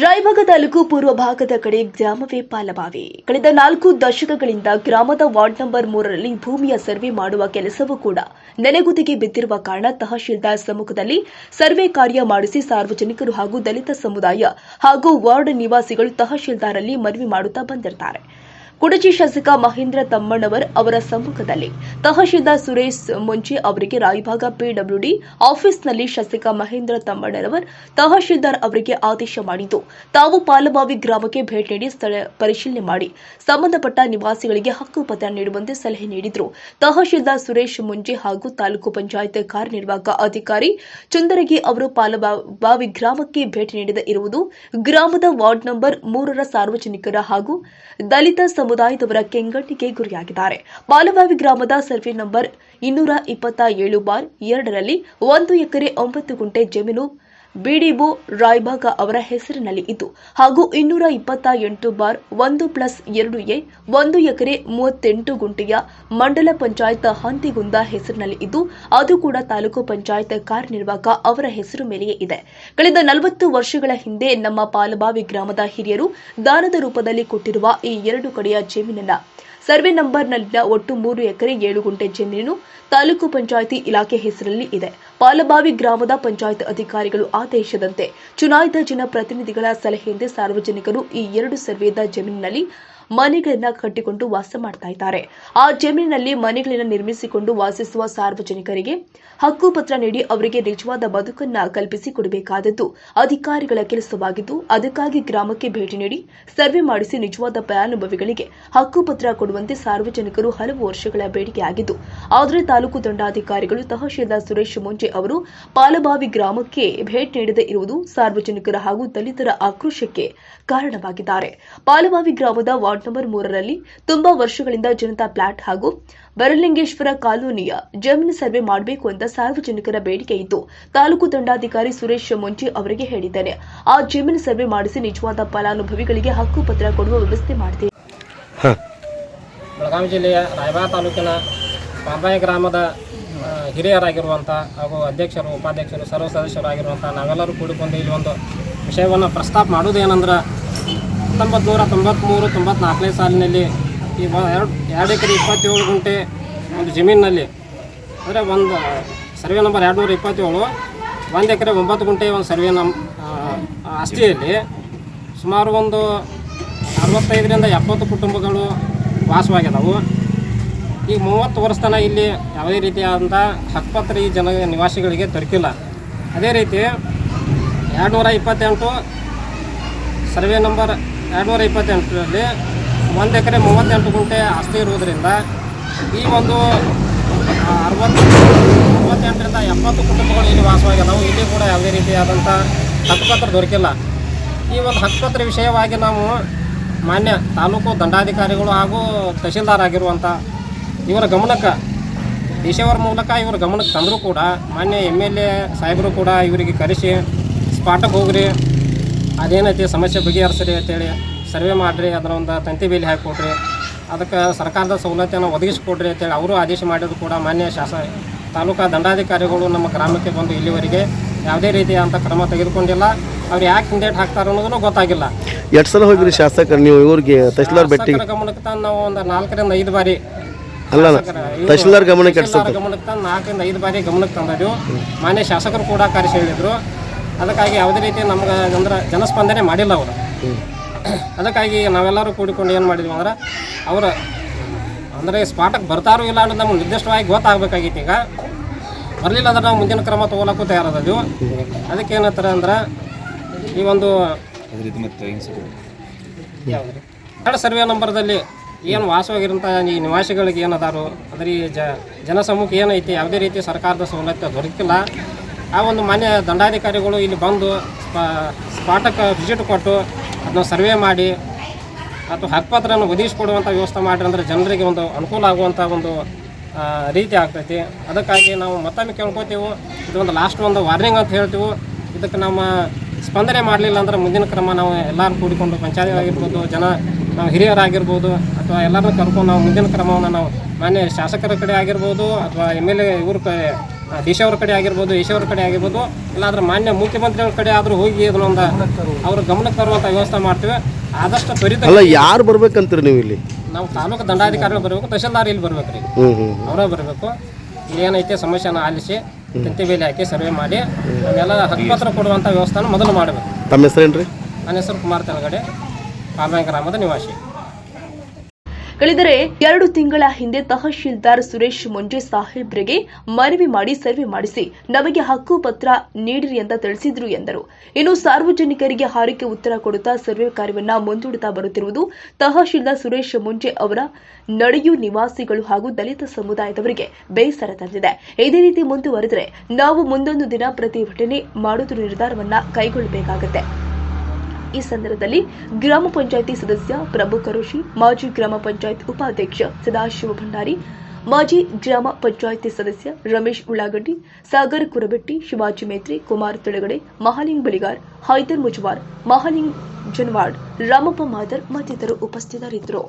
ರಾಯಭಾಗ ತಾಲೂಕು ಪೂರ್ವ ಭಾಗದ ಕಡೆ ಗ್ರಾಮವೇ ಪಾಲಬಾವಿ ಕಳೆದ ನಾಲ್ಕು ದಶಕಗಳಿಂದ ಗ್ರಾಮದ ವಾರ್ಡ್ ನಂಬರ್ ಮೂರರಲ್ಲಿ ಭೂಮಿಯ ಸರ್ವೆ ಮಾಡುವ ಕೆಲಸವೂ ಕೂಡ ನೆನೆಗುದಿಗೆ ಬಿದ್ದಿರುವ ಕಾರಣ ತಹಶೀಲ್ದಾರ್ ಸಮ್ಮುಖದಲ್ಲಿ ಸರ್ವೆ ಕಾರ್ಯ ಮಾಡಿಸಿ ಸಾರ್ವಜನಿಕರು ಹಾಗೂ ದಲಿತ ಸಮುದಾಯ ಹಾಗೂ ವಾರ್ಡ್ ನಿವಾಸಿಗಳು ತಹಶೀಲ್ದಾರ್ ಅಲ್ಲಿ ಮನವಿ ಮಾಡುತ್ತಾ ಬಂದಿರುತ್ತಾರೆ ಕುಡಚಿ ಶಾಸಕ ಮಹೇಂದ್ರ ತಮ್ಮಣ್ಣವರ್ ಅವರ ಸಮ್ಮುಖದಲ್ಲಿ ತಹಶೀಲ್ದಾರ್ ಸುರೇಶ್ ಮುಂಚೆ ಅವರಿಗೆ ರಾಯಭಾಗ ಪಿಡಬ್ಲ್ಯೂಡಿ ಆಫೀಸ್ನಲ್ಲಿ ಶಾಸಕ ಮಹೇಂದ್ರ ತಮ್ಮಣ್ಣನವರ್ ತಹಶೀಲ್ದಾರ್ ಅವರಿಗೆ ಆದೇಶ ಮಾಡಿದ್ದು, ತಾವು ಪಾಲಬಾವಿ ಗ್ರಾಮಕ್ಕೆ ಭೇಟಿ ನೀಡಿ ಸ್ಥಳ ಪರಿಶೀಲನೆ ಮಾಡಿ, ಸಂಬಂಧಪಟ್ಟ ನಿವಾಸಿಗಳಿಗೆ ಹಕ್ಕುಪತ್ರ ನೀಡುವಂತೆ ಸಲಹೆ ನೀಡಿದ್ರು. ತಹಶೀಲ್ದಾರ್ ಸುರೇಶ್ ಮುಂಜೆ ಹಾಗೂ ತಾಲೂಕು ಪಂಚಾಯತ್ ಕಾರ್ಯನಿರ್ವಾಹಕ ಅಧಿಕಾರಿ ಚುಂದರಗಿ ಅವರು ಪಾಲಬಾವಿ ಗ್ರಾಮಕ್ಕೆ ಭೇಟಿ ನೀಡದ ಇರುವುದು ಗ್ರಾಮದ ವಾರ್ಡ್ ನಂಬರ್ ಮೂರರ ಸಾರ್ವಜನಿಕರ ಹಾಗೂ ದಲಿತ ಸಮುದಾಯದವರ ಕೆಂಗಟ್ಟಿಗೆ ಗುರಿಯಾಗಿದ್ದಾರೆ. ಬಾಲಬಾವಿ ಗ್ರಾಮದ ಸರ್ವೆ ನಂಬರ್ ಇನ್ನೂರ ಇಪ್ಪತ್ತ ಏಳು ಬಾರ್ ಎರಡರಲ್ಲಿ ಒಂದು ಎಕರೆ ಒಂಬತ್ತು ಗುಂಟೆ ಜಮೀನು ಬಿಡಿಒ ರಾಯಭಾಗ ಅವರ ಹೆಸರಿನಲ್ಲಿ ಇದ್ದು, ಹಾಗೂ ಇನ್ನೂರ ಇಪ್ಪತ್ತ ಎಂಟು ಬಾರ್ ಒಂದು ಪ್ಲಸ್ ಎರಡು ಎ, ಒಂದು ಎಕರೆ ಮೂವತ್ತೆಂಟು ಗುಂಟೆಯ ಮಂಡಲ ಪಂಚಾಯತ್ ಹಂತಿಗುಂದ ಹೆಸರಿನಲ್ಲಿ ಇದ್ದು, ಅದು ಕೂಡ ತಾಲೂಕು ಪಂಚಾಯತ್ ಕಾರ್ಯನಿರ್ವಾಹಕ ಅವರ ಹೆಸರು ಮೇಲೆಯೇ ಇದೆ. ಕಳೆದ ನಲವತ್ತು ವರ್ಷಗಳ ಹಿಂದೆ ನಮ್ಮ ಪಾಲಬಾವಿ ಗ್ರಾಮದ ಹಿರಿಯರು ದಾನದ ರೂಪದಲ್ಲಿ ಕೊಟ್ಟಿರುವ ಈ ಎರಡು ಕಡೆಯ ಜಮೀನನ್ನ ಸರ್ವೆ ನಂಬರ್ನಲ್ಲಿನ ಒಟ್ಟು ಮೂರು ಎಕರೆ ಏಳು ಗುಂಟೆ ಜಮೀನು ತಾಲೂಕು ಪಂಚಾಯಿತಿ ಇಲಾಖೆ ಹೆಸರಲ್ಲಿ ಇದೆ. ಪಾಲಬಾವಿ ಗ್ರಾಮದ ಪಂಚಾಯತ್ ಅಧಿಕಾರಿಗಳು ಆದೇಶದಂತೆ ಚುನಾಯಿತ ಜನಪ್ರತಿನಿಧಿಗಳ ಸಲಹೆಯಂತೆ ಸಾರ್ವಜನಿಕರು ಈ ಎರಡು ಸರ್ವೆದ ಜಮೀನಿನಲ್ಲಿ ಮನೆಗಳನ್ನ ಕಟ್ಟಿಕೊಂಡು ವಾಸ ಮಾಡ್ತಾ ಇದ್ದಾರೆ. ಆ ಜಮೀನಿನಲ್ಲಿ ಮನೆಗಳನ್ನ ನಿರ್ಮಿಸಿಕೊಂಡು ವಾಸಿಸುವ ಸಾರ್ವಜನಿಕರಿಗೆ ಹಕ್ಕುಪತ್ರ ನೀಡಿ ಅವರಿಗೆ ನಿಜವಾದ ಬದುಕನ್ನ ಕಲ್ಪಿಸಿ ಕೊಡಬೇಕಾದದ್ದು ಅಧಿಕಾರಿಗಳ ಕೆಲಸವಾಗಿದ್ದು, ಅದಕ್ಕಾಗಿ ಗ್ರಾಮಕ್ಕೆ ಭೇಟಿ ನೀಡಿ ಸರ್ವೆ ಮಾಡಿಸಿ ನಿಜವಾದ ಫಲಾನುಭವಿಗಳಿಗೆ ಹಕ್ಕುಪತ್ರ ಕೊಡುವಂತೆ ಸಾರ್ವಜನಿಕರು ಹಲವು ವರ್ಷಗಳ ಬೇಡಿಕೆಯಾಗಿದ್ದು ಆದರೆ ತಾಲೂಕು ದಂಡಾಧಿಕಾರಿಗಳು ತಹಶೀಲ್ದಾರ್ ಸುರೇಶ್ ಮುಂಜೆ ಅವರು ಪಾಲಬಾವಿ ಗ್ರಾಮಕ್ಕೆ ಭೇಟಿ ನೀಡದೇ ಇರುವುದು ಸಾರ್ವಜನಿಕರ ಹಾಗೂ ದಲಿತರ ಆಕ್ರೋಶಕ್ಕೆ ಕಾರಣವಾಗಿದ್ದಾರೆ. ಪಾಲಬಾವಿ ಗ್ರಾಮದ ವಾರ್ಡ್ ನಂಬರ್ ಮೂರರಲ್ಲಿ ತುಂಬಾ ವರ್ಷಗಳಿಂದ ಜನತಾ ಪ್ಲಾಟ್ ಹಾಗೂ ಬರಲಿಂಗೇಶ್ವರ ಕಾಲೋನಿಯ ಜಮೀನು ಸರ್ವೆ ಮಾಡಬೇಕು ಅಂತ ಸಾರ್ವಜನಿಕರ ಬೇಡಿಕೆ ಇತ್ತು ತಾಲೂಕು ದಂಡಾಧಿಕಾರಿ ಸುರೇಶ್ ಮುಂಚಿ ಅವರಿಗೆ ಹೇಳಿದ್ದೇನೆ ಆ ಜಮೀನು ಸರ್ವೆ ಮಾಡಿಸಿ ನಿಜವಾದ ಫಲಾನುಭವಿಗಳಿಗೆ ಹಕ್ಕುಪತ್ರ ಕೊಡುವ ವ್ಯವಸ್ಥೆ ಮಾಡಿದೆ ಬೆಳಗಾವಿ ಜಿಲ್ಲೆಯ ರಾಯಬಾಗ ತಾಲೂಕಿನ ಪಾಂಬಾಯಿ ಗ್ರಾಮದ ಹಿರಿಯರಾಗಿರುವಂಥ ಹಾಗೂ ಅಧ್ಯಕ್ಷರು ಉಪಾಧ್ಯಕ್ಷರು ಸರ್ವ ಸದಸ್ಯರಾಗಿರುವಂಥ ನಾವೆಲ್ಲರೂ ಕೂಡಿಕೊಂಡು ಇಲ್ಲಿ ಒಂದು ವಿಷಯವನ್ನು ಪ್ರಸ್ತಾಪ ಮಾಡೋದೇನೆಂದ್ರೆ ಹತ್ತೊಂಬತ್ತು ನೂರ ತೊಂಬತ್ತ್ಮೂರು ತೊಂಬತ್ನಾಲ್ಕನೇ ಸಾಲಿನಲ್ಲಿ ಈ ಎರಡು ಎರಡು ಎಕರೆ ಇಪ್ಪತ್ತೇಳು ಗುಂಟೆ ಒಂದು ಜಮೀನಿನಲ್ಲಿ. ಅಂದರೆ ಒಂದು ಸರ್ವೆ ನಂಬರ್ ಎರಡು ನೂರ ಇಪ್ಪತ್ತೇಳು ಒಂದು ಎಕರೆ ಒಂಬತ್ತು ಗುಂಟೆ ಒಂದು ಸರ್ವೆ ನಮ್ ಆ, ಆಸ್ತಿಯಲ್ಲಿ ಸುಮಾರು ಒಂದು ಅರವತ್ತೈದರಿಂದ ಎಪ್ಪತ್ತು ಕುಟುಂಬಗಳು ವಾಸವಾಗಿದ್ದಾವೆ ಈಗ ಮೂವತ್ತು ವರ್ಷ ತನಕ ಇಲ್ಲಿ ಯಾವುದೇ ರೀತಿಯಾದಂಥ ಹಕ್ಕುಪತ್ರ ಈ ಜನ ನಿವಾಸಿಗಳಿಗೆ ದೊರಕಿಲ್ಲ. ಅದೇ ರೀತಿ ಎರಡು ನೂರ ಇಪ್ಪತ್ತೆಂಟು ಸರ್ವೆ ನಂಬರ್ ಎರಡು ನೂರ ಇಪ್ಪತ್ತೆಂಟರಲ್ಲಿ ಒಂದು ಎಕರೆ ಮೂವತ್ತೆಂಟು ಗುಂಟೆ ಆಸ್ತಿ ಇರುವುದರಿಂದ ಈ ಒಂದು ಅರವತ್ತು, ಮೂವತ್ತೆಂಟರಿಂದ ಎಪ್ಪತ್ತು ಕುಟುಂಬಗಳು ಇಲ್ಲಿ ವಾಸವಾಗಿದ್ದಾವೆ ಇಲ್ಲಿ ಕೂಡ ಯಾವುದೇ ರೀತಿಯಾದಂಥ ಹಕ್ಕುಪತ್ರ ದೊರಕಿಲ್ಲ. ಈ ಒಂದು ಹಕ್ಕುಪತ್ರ ವಿಷಯವಾಗಿ ನಾವು ಮಾನ್ಯ ತಾಲೂಕು ದಂಡಾಧಿಕಾರಿಗಳು ಹಾಗೂ ತಹಶೀಲ್ದಾರ್ ಆಗಿರುವಂಥ ಇವರ ಗಮನಕ್ಕೆ, ದೇಶವರ ಮೂಲಕ ಇವರ ಗಮನಕ್ಕೆ ತಂದರೂ ಕೂಡ ಮಾನ್ಯ ಎಂ ಎಲ್ ಎ ಸಾಹೇಬರು ಕೂಡ ಇವರಿಗೆ ಕರೆಸಿ ಸ್ಪಾಟಕ್ಕೆ ಹೋಗ್ರಿ ಅದೇನೈತಿ ಸಮಸ್ಯೆ ಬಗೆಹರಿಸ್ರಿ ಅಂತೇಳಿ ಸರ್ವೆ ಮಾಡಿರಿ ಅದರ ಒಂದು ತಂತಿ ಬೇಲಿ ಹಾಕಿಕೊಡ್ರಿ ಅದಕ್ಕೆ ಸರ್ಕಾರದ ಸವಲತ್ತನ್ನು ಒದಗಿಸಿಕೊಡ್ರಿ ಅಂತೇಳಿ ಅವರು ಆದೇಶ ಮಾಡಿದ್ರು ಕೂಡ ಮಾನ್ಯ ಶಾಸ ತಾಲೂಕಾ ದಂಡಾಧಿಕಾರಿಗಳು ನಮ್ಮ ಗ್ರಾಮಕ್ಕೆ ಬಂದು ಇಲ್ಲಿವರೆಗೆ ಯಾವುದೇ ರೀತಿಯಾದಂಥ ಕ್ರಮ ತೆಗೆದುಕೊಂಡಿಲ್ಲ. ಅವ್ರು ಯಾಕೆ ಹಿಂದೇಟ್ ಹಾಕ್ತಾರೆ ಅನ್ನೋದನ್ನು ಗೊತ್ತಾಗಿಲ್ಲ. ಎಷ್ಟು ಸಲ ಹೋಗಿರಿ ಶಾಸಕರು ನೀವು ಇವ್ರಿಗೆ ತಹಶೀಲ್ದಾರ್ ಭೇಟಿ ಗಮನಕ್ಕೆ ತಂದು ನಾವು ಒಂದು ನಾಲ್ಕರಿಂದ ಐದು ಬಾರಿ ಅಲ್ಲ ತಹಶೀಲ್ದಾರ್ ಗಮನಕ್ಕೆ ಗಮನಕ್ಕೆ ತಂದು ನಾಲ್ಕರಿಂದ ಐದು ಬಾರಿ ಗಮನಕ್ಕೆ ತಂದಿದ್ದೆವು ಮಾನ್ಯ ಶಾಸಕರು ಕೂಡ ಕರೆಸಿ ಹೇಳಿದರು ಅದಕ್ಕಾಗಿ ಯಾವುದೇ ರೀತಿ ನಮ್ಗೆ ಅಂದ್ರೆ ಜನಸ್ಪಂದನೆ ಮಾಡಿಲ್ಲ ಅವರು. ಅದಕ್ಕಾಗಿ ನಾವೆಲ್ಲರೂ ಕೂಡಿಕೊಂಡು ಏನು ಮಾಡಿದ್ವಿ ಅಂದ್ರೆ ಅವರು ಅಂದರೆ ಸ್ಪಾಟಕ್ಕೆ ಬರ್ತಾರೋ ಇಲ್ಲ ಅನ್ನೋದು ನಮ್ಗೆ ನಿರ್ದಿಷ್ಟವಾಗಿ ಗೊತ್ತಾಗಬೇಕಾಗಿತ್ತು ಈಗ. ಬರಲಿಲ್ಲ ಅಂದ್ರೆ ನಾವು ಮುಂದಿನ ಕ್ರಮ ತೊಗೊಳಕ್ಕೂ ತಯಾರಾದವು ಅದಕ್ಕೆ ಏನಂತಾರೆ ಅಂದ್ರೆ ಈ ಒಂದು ಎರಡು ಸರ್ವೆ ನಂಬರ್ದಲ್ಲಿ ಏನು ವಾಸವಾಗಿರೋಂಥ ಈ ನಿವಾಸಿಗಳಿಗೆ ಏನದಾರು ಅದ್ರ ಈ ಜ ಜನಸಮೂಹ ಏನೈತಿ ಯಾವುದೇ ರೀತಿ ಸರ್ಕಾರದ ಸವಲತ್ತು ದೊರಕಿಲ್ಲ. ಆ ಒಂದು ಮಾನ್ಯ ದಂಡಾಧಿಕಾರಿಗಳು ಇಲ್ಲಿ ಬಂದು ಸ್ಪಾ ಸ್ಪಾಟಕ್ಕೆ ವಿಸಿಟ್ ಕೊಟ್ಟು ಅದನ್ನ ಸರ್ವೆ ಮಾಡಿ ಅಥವಾ ಹಕ್ಕುಪತ್ರವನ್ನು ಒದಗಿಸ್ಕೊಡುವಂಥ ವ್ಯವಸ್ಥೆ ಮಾಡಿರಿ ಅಂದರೆ ಜನರಿಗೆ ಒಂದು ಅನುಕೂಲ ಆಗುವಂಥ ಒಂದು ರೀತಿ ಆಗ್ತೈತಿ. ಅದಕ್ಕಾಗಿ ನಾವು ಮತ್ತೊಮ್ಮೆ ಕೇಳ್ಕೊತೀವಿ ಇದೊಂದು ಲಾಸ್ಟ್ ಒಂದು ವಾರ್ನಿಂಗ್ ಅಂತ ಹೇಳ್ತೀವಿ. ಇದಕ್ಕೆ ನಮ್ಮ ಸ್ಪಂದನೆ ಮಾಡಲಿಲ್ಲ ಅಂದ್ರೆ ಮುಂದಿನ ಕ್ರಮ ನಾವು ಎಲ್ಲರೂ ಕೂಡಿಕೊಂಡು ಪಂಚಾಯತ್ ಆಗಿರ್ಬೋದು ಜನ ನಾವು ಹಿರಿಯರಾಗಿರ್ಬೋದು, ಅಥವಾ ಎಲ್ಲರನ್ನೂ ಕರ್ಕೊಂಡು ನಾವು ಮುಂದಿನ ಕ್ರಮವನ್ನು ನಾವು ಮಾನ್ಯ ಶಾಸಕರ ಕಡೆ ಆಗಿರ್ಬೋದು, ಅಥವಾ ಎಂ ಎಲ್ ಎ ಇವ್ರ ಅವ್ರ ಕಡೆ ಆಗಿರ್ಬೋದು ಸಿ ಕಡೆ ಆಗಿರ್ಬೋದು ಇಲ್ಲಾಂದ್ರೆ ಮಾನ್ಯ ಮುಖ್ಯಮಂತ್ರಿಗಳ ಕಡೆ ಆದರೂ ಹೋಗಿ ಇದನ್ನೊಂದು ಅವ್ರ ಗಮನಕ್ಕೆ ತರುವಂಥ ವ್ಯವಸ್ಥೆ ಮಾಡ್ತೀವಿ. ಆದಷ್ಟು ತ್ವರಿತ ಅಲ್ಲ ಯಾರು ಬರ್ಬೇಕಂತೀರಿ ನೀವು ಇಲ್ಲಿ? ನಾವು ತಾಲೂಕು ದಂಡಾಧಿಕಾರಿಗಳು ಬರಬೇಕು ತಹಶೀಲ್ದಾರ್ ಇಲ್ಲಿ ಬರ್ಬೇಕು ರೀ. ಅವರೇ ಬರಬೇಕು. ಇಲ್ಲಿ ಏನೈತೆ ಸಮಸ್ಯೆನ ಆಲಿಸಿ ತಂತಿ ಬೇಲಿ ಹಾಕಿ ಸರ್ವೆ ಮಾಡಿ ಅವೆಲ್ಲ ಹಕ್ಕುಪತ್ರ ಕೊಡುವಂಥ ವ್ಯವಸ್ಥೆನ ಮೊದಲು ಮಾಡಬೇಕು. ತಮ್ಮ ಹೆಸರೇನ್ರಿ? ರೀ ನನ್ನ ಹೆಸರು ಕುಮಾರ್ ತೆಲಗಡೆ ಪಾಲ್ವಾಯಿ ಗ್ರಾಮದ ನಿವಾಸಿ. ಕಳೆದರೆ ಎರಡು ತಿಂಗಳ ಹಿಂದೆ ತಹಶೀಲ್ದಾರ್ ಸುರೇಶ್ ಮುಂಜೆ ಸಾಹೇಬ್ರಿಗೆ ಮನವಿ ಮಾಡಿ ಸರ್ವೆ ಮಾಡಿಸಿ ನಮಗೆ ಹಕ್ಕು ಪತ್ರ ನೀಡಿರಿ ಅಂತ ತಿಳಿಸಿದ್ರು ಎಂದರು. ಇನ್ನು ಸಾರ್ವಜನಿಕರಿಗೆ ಹಾರಿಕೆ ಉತ್ತರ ಕೊಡುತ್ತಾ ಸರ್ವೆ ಕಾರ್ಯವನ್ನ ಮುಂದೂಡುತ್ತಾ ಬರುತ್ತಿರುವುದು ತಹಶೀಲ್ದಾರ್ ಸುರೇಶ್ ಮುಂಜೆ ಅವರ ನಡೆಯು ನಿವಾಸಿಗಳು ಹಾಗೂ ದಲಿತ ಸಮುದಾಯದವರಿಗೆ ಬೇಸರ ತಂದಿದೆ. ಇದೇ ರೀತಿ ಮುಂದುವರೆದರೆ ನಾವು ಮುಂದೊಂದು ದಿನ ಪ್ರತಿಭಟನೆ ಮಾಡುವ ನಿರ್ಧಾರವನ್ನ ಕೈಗೊಳ್ಳಬೇಕಾಗುತ್ತೆ. ಈ ಸಂದರ್ಭದಲ್ಲಿ ಗ್ರಾಮ ಪಂಚಾಯಿತಿ ಸದಸ್ಯ ಪ್ರಭು ಕರುಷಿ, ಮಾಜಿ ಗ್ರಾಮ ಪಂಚಾಯತ್ ಉಪಾಧ್ಯಕ್ಷ ಸದಾಶಿವ ಭಂಡಾರಿ, ಮಾಜಿ ಗ್ರಾಮ ಪಂಚಾಯಿತಿ ಸದಸ್ಯ ರಮೇಶ್ ಉಳ್ಳಾಗಡ್ಡಿ, ಸಾಗರ್ ಕುರಬೆಟ್ಟಿ, ಶಿವಾಜಿ ಮೇತ್ರಿ, ಕುಮಾರ್ ತೆಳಗಡೆ, ಮಹಾಲಿಂಗ್ ಬಳಿಗಾರ್ ಹೈದರ್ ಮುಜವಾರ್, ಮಹಾಲಿಂಗ್ ಜನ್ವಾಡ್, ರಾಮಪ್ಪ ಮಾದರ್ ಮತ್ತಿತರರು ಉಪಸ್ಥಿತರಿದ್ದರು.